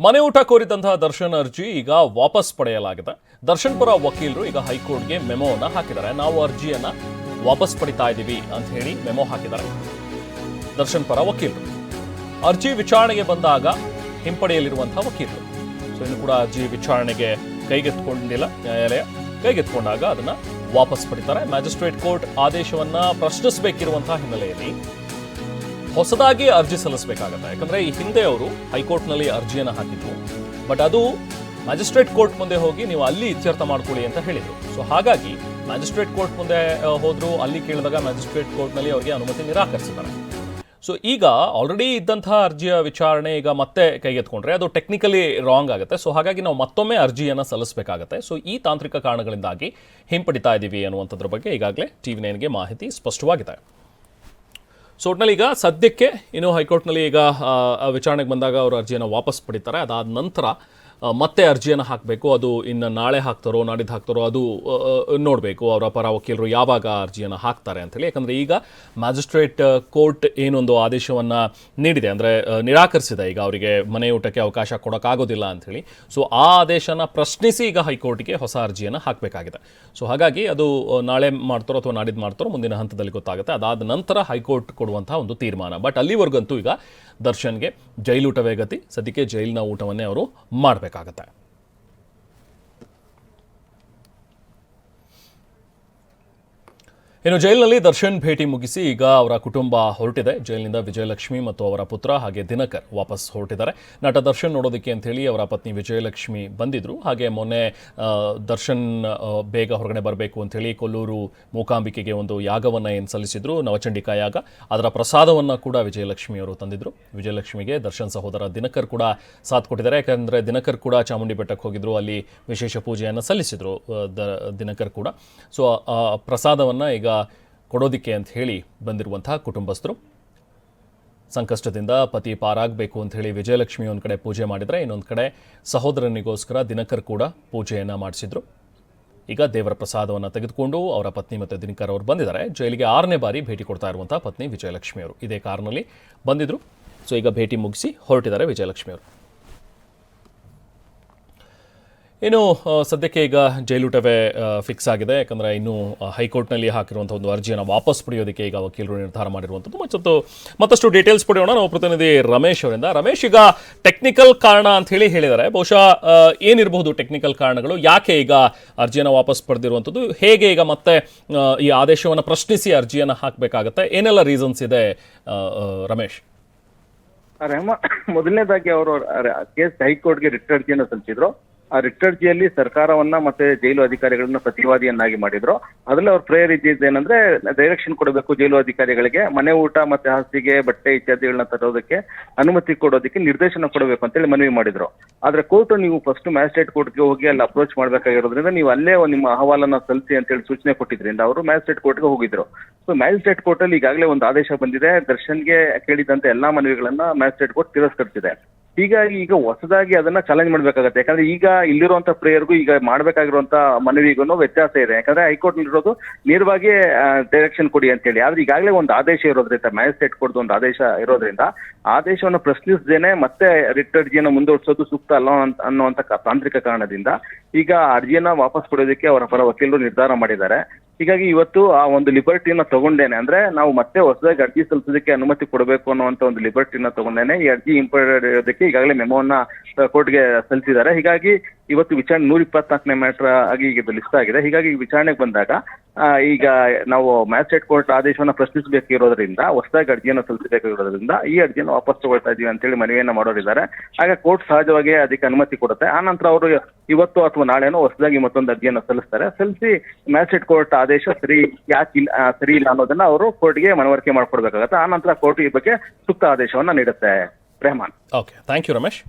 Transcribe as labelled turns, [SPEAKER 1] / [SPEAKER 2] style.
[SPEAKER 1] ಮನೆ ಊಟ ಕೋರಿದಂತಹ ದರ್ಶನ್ ಅರ್ಜಿ ಈಗ ವಾಪಸ್ ಪಡೆಯಲಾಗಿದೆ. ದರ್ಶನ್ ಪರ ವಕೀಲರು ಈಗ ಹೈಕೋರ್ಟ್ಗೆ ಮೆಮೋವನ್ನು ಹಾಕಿದ್ದಾರೆ. ನಾವು ಅರ್ಜಿಯನ್ನ ವಾಪಸ್ ಪಡಿತಾ ಇದ್ದೀವಿ ಅಂತ ಹೇಳಿ ಮೆಮೋ ಹಾಕಿದ್ದಾರೆ. ದರ್ಶನ್ ಪರ ವಕೀಲರು. ಅರ್ಜಿ ವಿಚಾರಣೆಗೆ ಬಂದಾಗ ಹಿಂಪಡೆಯಲಿರುವಂತಹ ವಕೀಲರು. ಸೊ, ಇನ್ನು ಕೂಡ ಅರ್ಜಿ ವಿಚಾರಣೆಗೆ ಕೈಗೆತ್ಕೊಂಡಿಲ್ಲ ನ್ಯಾಯಾಲಯ ಕೈಗೆತ್ಕೊಂಡಾಗ ಅದನ್ನ ವಾಪಸ್ ಪಡಿತಾರೆ. ಮ್ಯಾಜಿಸ್ಟ್ರೇಟ್ ಕೋರ್ಟ್ ಆದೇಶವನ್ನ ಪ್ರಶ್ನಿಸಬೇಕಿರುವಂತಹ ಹಿನ್ನೆಲೆಯಲ್ಲಿ ಹೊಸದಾಗಿ ಅರ್ಜಿ ಸಲ್ಲಿಸಬೇಕಾಗತ್ತೆ. ಯಾಕಂದ್ರೆ ಈ ಹಿಂದೆ ಅವರು ಹೈಕೋರ್ಟ್ನಲ್ಲಿ ಅರ್ಜಿಯನ್ನು ಹಾಕಿದ್ರು. ಬಟ್ ಅದು ಮ್ಯಾಜಿಸ್ಟ್ರೇಟ್ ಕೋರ್ಟ್ ಮುಂದೆ ಹೋಗಿ ನೀವು ಅಲ್ಲಿ ಇತ್ಯರ್ಥ ಮಾಡ್ಕೊಳ್ಳಿ ಅಂತ ಹೇಳಿದ್ರು. ಸೊ ಹಾಗಾಗಿ ಮ್ಯಾಜಿಸ್ಟ್ರೇಟ್ ಕೋರ್ಟ್ ಮುಂದೆ ಹೋದ್ರು, ಅಲ್ಲಿ ಕೇಳಿದಾಗ ಮ್ಯಾಜಿಸ್ಟ್ರೇಟ್ ಕೋರ್ಟ್ನಲ್ಲಿ ಅವರಿಗೆ ಅನುಮತಿ ನಿರಾಕರಿಸಿದ್ದಾರೆ. ಸೊ ಈಗ ಆಲ್ರೆಡಿ ಇದ್ದಂತಹ ಅರ್ಜಿಯ ವಿಚಾರಣೆ ಈಗ ಮತ್ತೆ ಕೈಗೆತ್ಕೊಂಡ್ರೆ ಅದು ಟೆಕ್ನಿಕಲಿ ರಾಂಗ್ ಆಗುತ್ತೆ. ಸೊ ಹಾಗಾಗಿ ನಾವು ಮತ್ತೊಮ್ಮೆ ಅರ್ಜಿಯನ್ನು ಸಲ್ಲಿಸಬೇಕಾಗತ್ತೆ. ಸೊ ಈ ತಾಂತ್ರಿಕ ಕಾರಣಗಳಿಂದಾಗಿ ಹಿಂಪಡಿತಾ ಇದ್ದೀವಿ ಅನ್ನುವಂಥದ್ರ ಬಗ್ಗೆ ಈಗಾಗಲೇ ಟಿ ವಿ ನೈನ್ಗೆ ಮಾಹಿತಿ ಸ್ಪಷ್ಟವಾಗಿದೆ. ಸೊ ಒಟ್ನಲ್ಲಿ ಈಗ ಸದ್ಯಕ್ಕೆ ಇನ್ನು ಹೈಕೋರ್ಟ್ನಲ್ಲಿ ಈಗ ವಿಚಾರಣೆಗೆ ಬಂದಾಗ ಅವರು ಅರ್ಜಿಯನ್ನು ವಾಪಸ್ ಪಡಿತಾರೆ. ಅದಾದ ನಂತರ ಮತ್ತೆ ಅರ್ಜಿಯನ್ನು ಹಾಕಬೇಕು, ಅದು ಇನ್ನು ನಾಳೆ ಹಾಕ್ತಾರೋ, ನಾಡಿದ್ದು ಹಾಕ್ತಾರೋ, ಅದು ನೋಡಬೇಕು ಅವರ ಪರ ವಕೀಲರು ಯಾವಾಗ ಅರ್ಜಿಯನ್ನು ಹಾಕ್ತಾರೆ ಅಂತೇಳಿ. ಯಾಕಂದರೆ ಈಗ ಮ್ಯಾಜಿಸ್ಟ್ರೇಟ್ ಕೋರ್ಟ್ ಏನೊಂದು ಆದೇಶವನ್ನು ನೀಡಿದೆ. ಅಂದರೆ ನಿರಾಕರಿಸಿದೆ. ಈಗ ಅವರಿಗೆ ಮನೆ ಊಟಕ್ಕೆ ಅವಕಾಶ ಕೊಡೋಕ್ಕಾಗೋದಿಲ್ಲ ಅಂಥೇಳಿ ಸೊ, ಆ ಆದೇಶನ ಪ್ರಶ್ನಿಸಿ ಈಗ ಹೈಕೋರ್ಟ್ಗೆ ಹೊಸ ಅರ್ಜಿಯನ್ನು ಹಾಕಬೇಕಾಗಿದೆ. ಸೊ, ಹಾಗಾಗಿ ಅದು ನಾಳೆ ಮಾಡ್ತಾರೋ ಅಥವಾ ನಾಡಿದ್ದು ಮಾಡ್ತಾರೋ ಮುಂದಿನ ಹಂತದಲ್ಲಿ ಗೊತ್ತಾಗುತ್ತೆ. ಅದಾದ ನಂತರ ಹೈಕೋರ್ಟ್ ಕೊಡುವಂತಹ ಒಂದು ತೀರ್ಮಾನ. ಬಟ್ ಅಲ್ಲಿವರೆಗಂತೂ ಈಗ ದರ್ಶನ್ಗೆ ಜೈಲೂಟವೇ ಗತಿ. ಸದ್ಯಕ್ಕೆ ಜೈಲಿನ ಊಟವನ್ನೇ ಅವರು ಮಾಡಬೇಕಾಗತ್ತೆ ಇನ್ನು ಜೈಲಿನಲ್ಲಿ ದರ್ಶನ್ ಭೇಟಿ ಮುಗಿಸಿ ಈಗ ಅವರ ಕುಟುಂಬ ಹೊರಟಿದೆ. ಜೈಲಿನಿಂದ ವಿಜಯಲಕ್ಷ್ಮಿ ಮತ್ತು ಅವರ ಪುತ್ರ ಹಾಗೆ ದಿನಕರ್ ವಾಪಸ್ ಹೊರಟಿದ್ದಾರೆ. ನಟ ದರ್ಶನ್ ನೋಡೋದಕ್ಕೆ ಅಂತ ಹೇಳಿ ಅವರ ಪತ್ನಿ ವಿಜಯಲಕ್ಷ್ಮಿ ಬಂದಿದ್ರು. ಹಾಗೆ ಮೊನ್ನೆ ದರ್ಶನ್ ಬೇಗ ಹೊರಗಡೆ ಬರಬೇಕು ಅಂತ ಹೇಳಿ ಕೊಲ್ಲೂರು ಮೂಕಾಂಬಿಕೆಗೆ ಒಂದು ಯಾಗವನ್ನು ಏನು ಸಲ್ಲಿಸಿದ್ರು ನವಚಂಡಿಕಾ ಯಾಗ ಅದರ ಪ್ರಸಾದವನ್ನು ಕೂಡ ವಿಜಯಲಕ್ಷ್ಮಿ ಅವರು ತಂದಿದ್ರು. ವಿಜಯಲಕ್ಷ್ಮಿಗೆ ದರ್ಶನ್ ಸಹೋದರ ದಿನಕರ್ ಕೂಡ ಸಾಥ್ ಕೊಟ್ಟಿದ್ದಾರೆ. ಯಾಕಂದರೆ ದಿನಕರ್ ಕೂಡ ಚಾಮುಂಡಿ ಬೆಟ್ಟಕ್ಕೆ ಹೋಗಿದ್ರು. ಅಲ್ಲಿ ವಿಶೇಷ ಪೂಜೆಯನ್ನು ಸಲ್ಲಿಸಿದ್ರು ದಿನಕರ್ ಕೂಡ. ಸೊ ಪ್ರಸಾದವನ್ನು ಈಗ ಕೊಡೋದಿಕ್ಕೆ ಅಂತ ಹೇಳಿ ಬಂದಿರುವಂತಹ ಕುಟುಂಬಸ್ಥರು. ಸಂಕಷ್ಟದಿಂದ ಪತಿ ಪಾರಾಗಬೇಕು ಅಂತ ಹೇಳಿ ವಿಜಯಲಕ್ಷ್ಮಿ ಒಂದು ಕಡೆ ಪೂಜೆ ಮಾಡಿದರೆ, ಇನ್ನೊಂದು ಕಡೆ ಸಹೋದರನಿಗೋಸ್ಕರ ದಿನಕರ್ ಕೂಡ ಪೂಜೆಯನ್ನು ಮಾಡಿಸಿದ್ರು. ಈಗ ದೇವರ ಪ್ರಸಾದವನ್ನು ತೆಗೆದುಕೊಂಡು ಅವರ ಪತ್ನಿ ಮತ್ತು ದಿನಕರ್ ಅವರು ಬಂದಿದ್ದಾರೆ. ಜೈಲಿಗೆ ಆರನೇ ಬಾರಿ ಭೇಟಿ ಕೊಡ್ತಾ ಇರುವಂತಹ ಪತ್ನಿ ವಿಜಯಲಕ್ಷ್ಮಿ ಅವರು. ಇದೇ ಕಾರ್ನಲ್ಲಿ ಬಂದಿದ್ರು. ಸೊ, ಈಗ ಭೇಟಿ ಮುಗಿಸಿ ಹೊರಟಿದ್ದಾರೆ ವಿಜಯಲಕ್ಷ್ಮಿ ಅವರು. ಇನ್ನು ಸದ್ಯಕ್ಕೆ ಈಗ ಜೈಲೂಟವೇ ಫಿಕ್ಸ್ ಆಗಿದೆ. ಯಾಕಂದರೆ ಇನ್ನು ಹೈಕೋರ್ಟ್ನಲ್ಲಿ ಹಾಕಿರುವಂಥ ಒಂದು ಅರ್ಜಿಯನ್ನು ವಾಪಸ್ ಪಡೆಯೋದಕ್ಕೆ ಈಗ ವಕೀಲರು ನಿರ್ಧಾರ ಮಾಡಿರುವಂಥದ್ದು. ಮತ್ತೊಂದು, ಮತ್ತಷ್ಟು ಡೀಟೇಲ್ಸ್ ಪಡೆಯೋಣ. ನಾವು ಪ್ರತಿನಿಧಿ ರಮೇಶ್ ಅವರಿಂದ. ರಮೇಶ್, ಈಗ ಟೆಕ್ನಿಕಲ್ ಕಾರಣ ಅಂತ ಹೇಳಿ ಹೇಳಿದ್ದಾರೆ. ಬಹುಶಃ ಏನಿರಬಹುದು ಟೆಕ್ನಿಕಲ್ ಕಾರಣಗಳು? ಯಾಕೆ ಈಗ ಅರ್ಜಿಯನ್ನು ವಾಪಸ್ ಪಡೆದಿರುವಂಥದ್ದು? ಹೇಗೆ ಈಗ ಮತ್ತೆ ಈ ಆದೇಶವನ್ನು ಪ್ರಶ್ನಿಸಿ ಅರ್ಜಿಯನ್ನು ಹಾಕಬೇಕಾಗತ್ತೆ? ಏನೆಲ್ಲ ರೀಸನ್ಸ್ ಇದೆ ರಮೇಶ್?
[SPEAKER 2] ಮೊದಲನೇದಾಗಿ ಅವರು ಕೇಸ್ ಹೈಕೋರ್ಟ್ಗೆ ರಿಟ್ ಅರ್ಜಿಯನ್ನು ಸಲ್ಲಿಸಿದ್ರು. ಆ ರಿಟ್ ಅರ್ಜಿಯಲ್ಲಿ ಸರ್ಕಾರವನ್ನ ಮತ್ತೆ ಜೈಲು ಅಧಿಕಾರಿಗಳನ್ನ ಪ್ರತಿವಾದಿಯನ್ನಾಗಿ ಮಾಡಿದ್ರು. ಅದ್ರಲ್ಲಿ ಅವ್ರ ಪ್ರೇಯರ್ ಇದ್ದಿದ್ದೇನೆಂದ್ರೆ ಡೈರೆಕ್ಷನ್ ಕೊಡಬೇಕು ಜೈಲು ಅಧಿಕಾರಿಗಳಿಗೆ, ಮನೆ ಊಟ ಮತ್ತೆ ಹಾಸಿಗೆ ಬಟ್ಟೆ ಇತ್ಯಾದಿಗಳನ್ನ ತರೋದಕ್ಕೆ ಅನುಮತಿ ಕೊಡೋದಕ್ಕೆ ನಿರ್ದೇಶನ ಕೊಡಬೇಕು ಅಂತೇಳಿ ಮನವಿ ಮಾಡಿದ್ರು. ಆದ್ರೆ ಕೋರ್ಟ್ ನೀವು ಫಸ್ಟ್ ಮ್ಯಾಜಿಸ್ಟ್ರೇಟ್ ಕೋರ್ಟ್ಗೆ ಹೋಗಿ ಅಲ್ಲಿ ಅಪ್ರೋಚ್ ಮಾಡ್ಬೇಕಾಗಿರೋದ್ರಿಂದ ನೀವು ಅಲ್ಲೇ ನಿಮ್ಮ ಅಹವಾಲನ್ನ ಸಲ್ಲಿಸಿ ಅಂತೇಳಿ ಸೂಚನೆ ಕೊಟ್ಟಿದ್ರಿಂದ ಅವರು ಮ್ಯಾಜಿಸ್ಟ್ರೇಟ್ ಕೋರ್ಟ್ಗೆ ಹೋಗಿದ್ರು. ಸೊ ಮ್ಯಾಜಿಸ್ಟ್ರೇಟ್ ಕೋರ್ಟ್ ಅಲ್ಲಿ ಈಗಾಗಲೇ ಒಂದು ಆದೇಶ ಬಂದಿದೆ. ದರ್ಶನ್ಗೆ ಕೇಳಿದಂತೆ ಎಲ್ಲಾ ಮನವಿಗಳನ್ನ ಮ್ಯಾಜಿಸ್ಟ್ರೇಟ್ ಕೋರ್ಟ್ ತಿರಸ್ಕರಿಸಿದೆ. ಹೀಗಾಗಿ ಈಗ ಹೊಸದಾಗಿ ಅದನ್ನ ಚಾಲೆಂಜ್ ಮಾಡ್ಬೇಕಾಗತ್ತೆ. ಯಾಕಂದ್ರೆ ಈಗ ಇಲ್ಲಿರುವಂತ ಪ್ರೇಯರ್ಗೂ ಈಗ ಮಾಡ್ಬೇಕಾಗಿರುವಂತ ಮನವಿಗೂ ವ್ಯತ್ಯಾಸ ಇದೆ. ಯಾಕಂದ್ರೆ ಹೈಕೋರ್ಟ್ ಇರೋದು ನೇರವಾಗಿ ಡೈರೆಕ್ಷನ್ ಕೊಡಿ ಅಂತೇಳಿ. ಆದ್ರೆ ಈಗಾಗಲೇ ಒಂದು ಆದೇಶ ಇರೋದ್ರಿಂದ ಮ್ಯಾಜಿಸ್ಟ್ರೇಟ್ ಕೊಡ್ದು ಒಂದು ಆದೇಶ ಇರೋದ್ರಿಂದ, ಆದೇಶವನ್ನು ಪ್ರಶ್ನಿಸದೇನೆ ಮತ್ತೆ ರಿಟ್ ಅರ್ಜಿಯನ್ನು ಮುಂದುವರಿಸೋದು ಸೂಕ್ತ ಅಲ್ಲ ಅಂತ ತಾಂತ್ರಿಕ ಕಾರಣದಿಂದ ಈಗ ಅರ್ಜಿಯನ್ನ ವಾಪಸ್ ಕೊಡೋದಕ್ಕೆ ಅವರ ಪರ ವಕೀಲರು ನಿರ್ಧಾರ ಮಾಡಿದ್ದಾರೆ. ಹೀಗಾಗಿ ಇವತ್ತು ಆ ಒಂದು ಲಿಬರ್ಟಿನ ತಗೊಂಡೇನೆ, ಅಂದ್ರೆ ನಾವು ಮತ್ತೆ ಹೊಸದಾಗಿ ಅರ್ಜಿ ಸಲ್ಲಿಸೋದಕ್ಕೆ ಅನುಮತಿ ಕೊಡಬೇಕು ಅನ್ನುವಂತ ಒಂದು ಲಿಬರ್ಟಿನ ತಗೊಂಡೇನೆ ಈ ಅರ್ಜಿ ಹಿಂಪಡೆಯೋದಕ್ಕೆ ಈಗಾಗಲೇ ಮೆಮೋವನ್ನ ಕೋರ್ಟ್ಗೆ ಸಲ್ಲಿಸಿದ್ದಾರೆ. ಹೀಗಾಗಿ ಇವತ್ತು ವಿಚಾರಣೆ ನೂರ ಇಪ್ಪತ್ನಾಲ್ಕನೇ ಮ್ಯಾಟ್ರ್ ಆಗಿ ಈಗ ಲಿಸ್ಟ್ ಆಗಿದೆ. ಹೀಗಾಗಿ ವಿಚಾರಣೆಗೆ ಬಂದಾಗ ಆ, ಈಗ ನಾವು ಮ್ಯಾಜಿಸ್ಟ್ರೇಟ್ ಕೋರ್ಟ್ ಆದೇಶವನ್ನ ಪ್ರಶ್ನಿಸಬೇಕಿರೋದ್ರಿಂದ ಹೊಸದಾಗಿ ಅರ್ಜಿಯನ್ನು ಸಲ್ಲಿಸಬೇಕಾಗಿರೋದ್ರಿಂದ ಈ ಅರ್ಜಿಯನ್ನು ವಾಪಸ್ ತಗೊಳ್ತಾ ಇದೀವಿ ಅಂತೇಳಿ ಮನವಿಯನ್ನ ಮಾಡೋರಿದ್ದಾರೆ. ಆಗ ಕೋರ್ಟ್ ಸಹಜವಾಗಿ ಅದಕ್ಕೆ ಅನುಮತಿ ಕೊಡುತ್ತೆ. ಆ ನಂತರ ಅವರು ಇವತ್ತು ಅಥವಾ ನಾಳೆನೋ ಹೊಸದಾಗಿ ಮತ್ತೊಂದು ಅರ್ಜಿಯನ್ನು ಸಲ್ಲಿಸ್ತಾರೆ. ಸಲ್ಲಿಸಿ ಮ್ಯಾಜಿಸ್ಟ್ರೇಟ್ ಕೋರ್ಟ್ ಆದೇಶ ಸರಿ ಯಾಕೆ ಇಲ್ಲ ಆ, ಸರಿ ಇಲ್ಲ ಅನ್ನೋದನ್ನ ಅವರು ಕೋರ್ಟ್ಗೆ ಮನವರಿಕೆ ಮಾಡ್ಕೊಡ್ಬೇಕಾಗತ್ತೆ. ಆ ನಂತರ ಕೋರ್ಟ್ ಈ ಬಗ್ಗೆ ಸೂಕ್ತ ಆದೇಶವನ್ನ ನೀಡುತ್ತೆ. Rehman.
[SPEAKER 1] Okay thank you Ramesh.